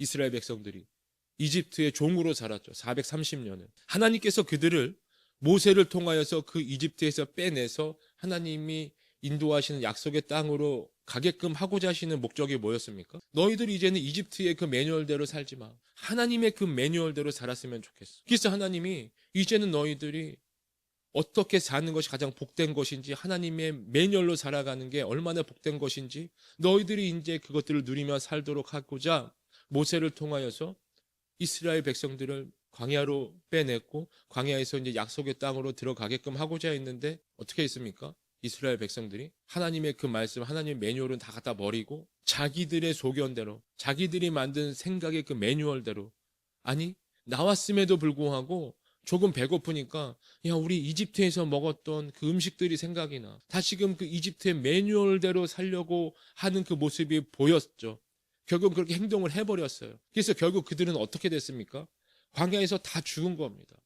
이스라엘 백성들이 이집트의 종으로 살았죠. 430년을. 하나님께서 그들을 모세를 통하여서 그 이집트에서 빼내서 하나님이 인도하시는 약속의 땅으로 가게끔 하고자 하시는 목적이 뭐였습니까? 너희들이 이제는 이집트의 그 매뉴얼대로 살지 마. 하나님의 그 매뉴얼대로 살았으면 좋겠어. 그래서 하나님이 이제는 너희들이 어떻게 사는 것이 가장 복된 것인지 하나님의 매뉴얼로 살아가는 게 얼마나 복된 것인지 너희들이 이제 그것들을 누리며 살도록 하고자 모세를 통하여서 이스라엘 백성들을 광야로 빼냈고 광야에서 이제 약속의 땅으로 들어가게끔 하고자 했는데 어떻게 했습니까? 이스라엘 백성들이 하나님의 그 말씀, 하나님의 매뉴얼은 다 갖다 버리고 자기들의 소견대로, 자기들이 만든 생각의 그 매뉴얼대로 아니 나왔음에도 불구하고 조금 배고프니까 야 우리 이집트에서 먹었던 그 음식들이 생각이 나. 다시금 그 이집트의 매뉴얼대로 살려고 하는 그 모습이 보였죠. 결국 그렇게 행동을 해버렸어요. 그래서 결국 그들은 어떻게 됐습니까? 광야에서 다 죽은 겁니다.